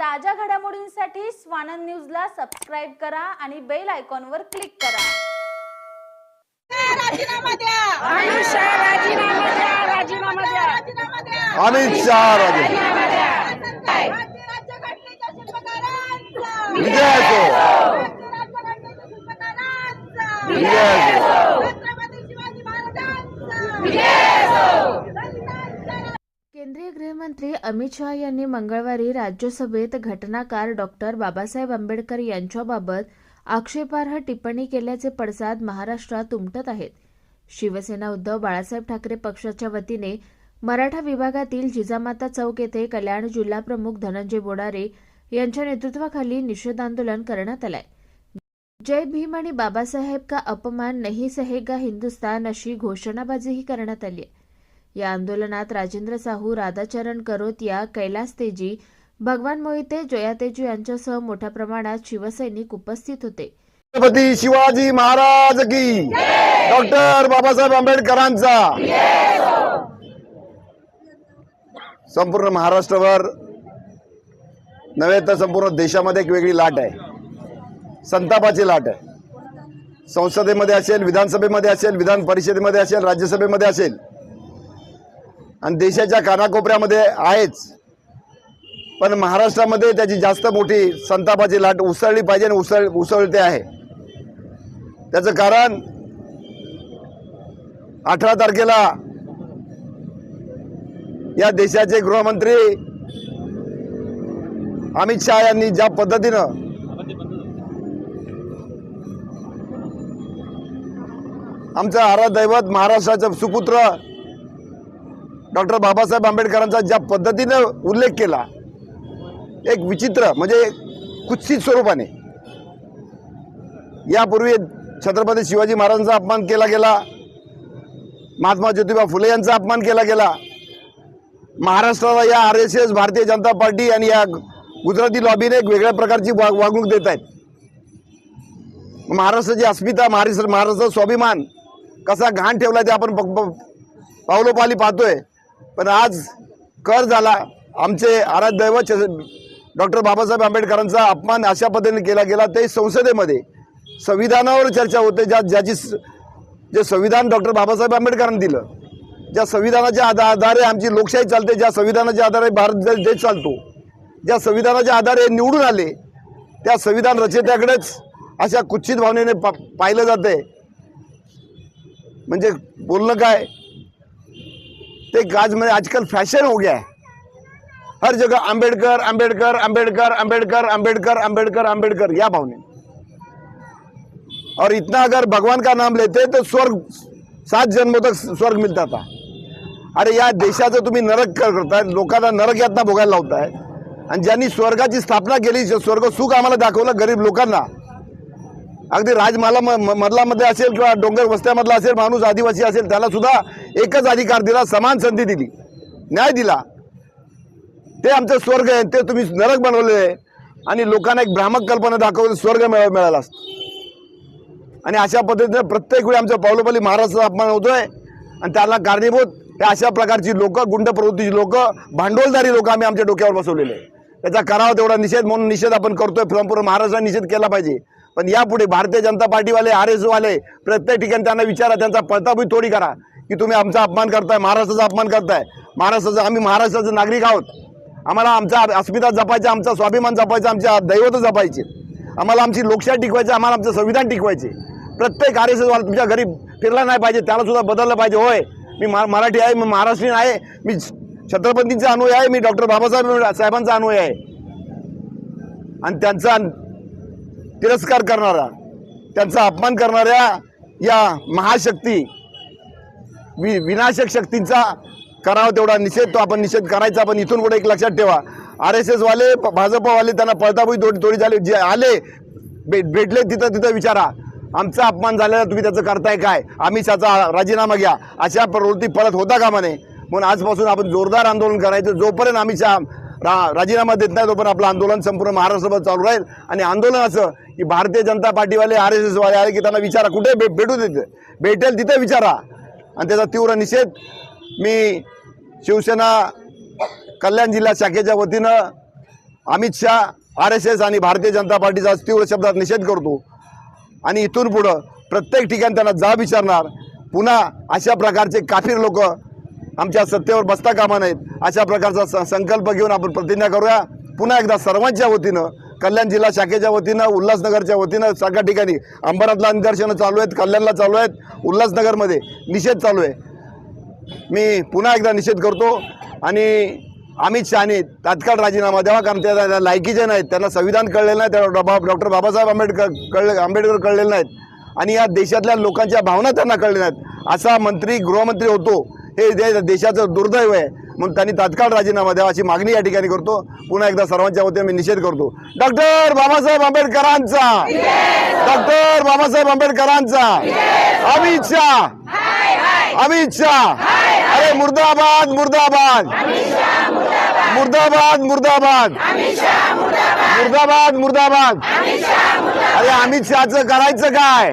ताज्या घडामोडींसाठी स्वानंद न्यूजला सबस्क्राईब करा आणि बेल आयकॉनवर क्लिक करा. राजीनामा द्या. अमित शहा राजीनामा द्या राजीनामा द्या राजीनामा द्या अमित शहा राजे राज्य राज्यघटनेच्या शिल्पकारांचा विजय असो राज्य राज्यघटनेच्या शिल्पकारांचा विजय असो छत्रपती शिवाजी महाराजांचा दलितांचा केंद्रीय गृहमंत्री अमित शहा यांनी मंगळवारी राज्यसभेत घटनाकार डॉक्टर बाबासाहेब आंबेडकर यांच्याबाबत आक्षेपार्ह टिप्पणी केल्याचे पडसाद महाराष्ट्रात उमटत आहेत. शिवसेना उद्धव बाळासाहेब ठाकरे पक्षाच्या वतीने मराठा विभागातील जिजामाता चौक येथे कल्याण जिल्हाप्रमुख धनंजय बोडारे यांच्या नेतृत्वाखाली निषेध आंदोलन करण्यात आलंय. जय भीम आणि बाबासाहेब का अपमान नाही सहेगा हिंदुस्तान अशी घोषणाबाजीही करण्यात आली आहे. या आंदोलनात राजेंद्र साहू राधाचरण करोतिया कैलास तेजी भगवान मोहिते जयातेजी यांच्यासह मोठ्या प्रमाणात शिवसैनिक उपस्थित होते. छत्रपती शिवाजी महाराज की डॉक्टर बाबासाहेब आंबेडकरांचा संपूर्ण महाराष्ट्रावर नव्हे तर संपूर्ण देशामध्ये एक वेगळी लाट आहे. संतापाची लाट आहे. संसदेमध्ये असेल विधानसभेमध्ये असेल विधान परिषदेमध्ये असेल राज्यसभेमध्ये असेल आणि देशाच्या कानाकोपऱ्यामध्ये आहेच. पण महाराष्ट्रामध्ये त्याची जास्त मोठी संतापाची लाट उसळली पाहिजे आणि उसळ उसळते आहे. त्याचं कारण अठरा तारखेला या देशाचे गृहमंत्री अमित शहा यांनी ज्या पद्धतीनं आमचं आराध महाराष्ट्राचं सुपुत्र डॉक्टर बाबासाहेब आंबेडकरांचा ज्या पद्धतीनं उल्लेख केला एक विचित्र म्हणजे कुत्सित स्वरूपाने. यापूर्वी छत्रपती शिवाजी महाराजांचा अपमान केला गेला महात्मा ज्योतिबा फुले यांचा अपमान केला गेला. महाराष्ट्राला या R S S Bharatiya Janata party आणि या गुजराती लॉबीने एक वेगळ्या प्रकारची वा वागणूक देत आहेत. महाराष्ट्राची अस्मिता महाराष्ट्र महाराष्ट्राचा स्वाभिमान कसा घाण ठेवला ते आपण प- पावलोपाली पाहतोय. पण आज कर झाला. आमचे आराध्यव डॉक्टर बाबासाहेब आंबेडकरांचा अपमान अशा पद्धतीने केला गेला. ते संसदेमध्ये संविधानावर चर्चा होते. ज्या ज्याची स- जे संविधान डॉक्टर बाबासाहेब आंबेडकरांनी दिलं. ज्या संविधानाच्या आधा आधारे आमची लोकशाही चालते. ज्या संविधानाच्या आधारे भारत देश चालतो. ज्या संविधानाच्या आधारे निवडून आले त्या संविधान रचयित्याकडेच अशा कुच्छित भावनेने पा पाहिलं जाते म्हणजे बोलणं काय? ते आज म्हणजे आजकल फैशन हो गया है। हर जगह आंबेडकर आंबेडकर आंबेडकर आंबेडकर आंबेडकर आंबेडकर आंबेडकर या भावने और इतना अगर भगवान का नाम लेते तो स्वर्ग सात जन्मों तक स्वर्ग मिलता था। अरे या देशाचं तुम्ही नरक करताय लोकांना नरक यातना भोगायला लावताय आणि ज्यांनी स्वर्गाची स्थापना केली स्वर्ग सुख आम्हाला दाखवलं गरीब लोकांना अगदी राजमाला म- मधलामध्ये असेल किंवा डोंगर वस्त्यामधला असेल माणूस आदिवासी असेल त्याला सुद्धा एकच अधिकार दिला समान संधी दिली. न्याय दिला. ते आमचं स्वर्ग आहे ते तुम्ही नरक बनवले आहे. आणि लोकांना एक भ्रामक कल्पना दाखवली स्वर्ग मिळा मिळाला असतो. आणि अशा पद्धतीने प्रत्येक वेळी आमच्या पावलोपाली महाराष्ट्राचा अपमान होतोय. आणि त्याला कारणीभूत हे अशा प्रकारची लोक गुंड प्रवृत्तीची लोक भांडवलदारी लोक आम्ही आमच्या डोक्यावर बसवलेले आहे. त्याचा करावा तेवढा निषेध म्हणून निषेध आपण करतोय. संपूर्ण महाराष्ट्राने निषेध केला पाहिजे. पण यापुढे भारतीय जनता पार्टीवाले आर एस वाले प्रत्येक ठिकाणी त्यांना विचारा त्यांचा पळताबी थोडी करा की तुम्ही आमचा अपमान करताय महाराष्ट्राचा अपमान करताय. महाराष्ट्राचा आम्ही महाराष्ट्राचे नागरिक आहोत. आम्हाला आमचा अस्मिता जपायचा आमचा स्वाभिमान जपायचा आमच्या दैवत जपायचे. आम्हाला आमची लोकशाही टिकवायची आम्हाला आमचं संविधान टिकवायचे. प्रत्येक आर एस एस वाला तुमच्या घरी फिरला नाही पाहिजे त्याला सुद्धा बदललं पाहिजे. होय मी मा- मराठी आहे मी महाराष्ट्रीयन आहे मी छत्रपतींचा अनुयायी आहे मी डॉक्टर बाबासाहेब साहेबांचा अनुयायी आहे. आणि त्यांचा तिरस्कार करणारा त्यांचा अपमान करणाऱ्या या महाशक्ती वि विनाशक शक्तींचा करावा तेवढा निषेध तो आपण निषेध करायचा. पण इथून पुढे एक लक्षात ठेवा. आर एस एसवाले भाजपवाले त्यांना पळताबुई थोडी थोडी झाली. जे आले भेट भेटले तिथं तिथं विचारा. आमचा अपमान झालेला तुम्ही त्याचं करताय काय? आम्ही त्याचा राजीनामा घ्या. अशा प्रवृत्ती परत होता का म्हणे म्हणून आजपासून आपण जोरदार आंदोलन करायचं. जोपर्यंत आम्ही राजीनामा देत नाही तोपर्यंत आपलं आंदोलन संपूर्ण महाराष्ट्रभर चालू राहील. आणि आंदोलन असं की भारतीय जनता पार्टीवाले आर एस एसवाले आले की त्यांना विचारा कुठे भे भेटू देते भेटेल तिथे विचारा. आणि त्याचा तीव्र निषेध मी शिवसेना कल्याण जिल्हा शाखेच्या वतीनं Amit Shah R S S आणि भारतीय जनता पार्टीचा तीव्र शब्दात निषेध करतो. आणि इथून पुढं प्रत्येक ठिकाणी त्यांना जा विचारणार. पुन्हा अशा प्रकारचे काफीर लोक आमच्या सत्तेवर बसता कामा नाहीत अशा प्रकारचा संकल्प घेऊन आपण प्रतिज्ञा करूया. पुन्हा एकदा सर्वांच्या वतीनं कल्याण जिल्हा शाखेच्या वतीनं उल्हासनगरच्या वतीनं सगळ्या ठिकाणी अंबरातला निदर्शनं चालू आहेत कल्याणला चालू आहेत उल्हासनगरमध्ये निषेध चालू आहे. मी पुन्हा एकदा निषेध करतो आणि अमित शहाने तात्काळ राजीनामा द्यावा कारण त्या त्या लायकीचे नाहीत. त्यांना संविधान कळलेलं नाही त्या डॉ डॉक्टर बाबासाहेब आंबेडकर कळले आंबेडकर कळलेले नाहीत. आणि या देशातल्या लोकांच्या भावना त्यांना कळल्या नाहीत. असा मंत्री गृहमंत्री होतो हे दे देशाचं दुर्दैव आहे म्हणून त्यांनी तात्काळ राजीनामा द्यावा अशी मागणी या ठिकाणी करतो. पुन्हा एकदा सर्वांच्या वतीने मी निषेध करतो. डॉक्टर बाबासाहेब आंबेडकरांचा! डॉक्टर बाबासाहेब आंबेडकरांचा! अमित शाह! अमित शाह! अरे मुर्दाबाद मुर्दाबाद! मुर्दाबाद मुर्दाबाद! मुर्दाबाद मुर्दाबाद! अरे अमित शहाचं करायचं काय?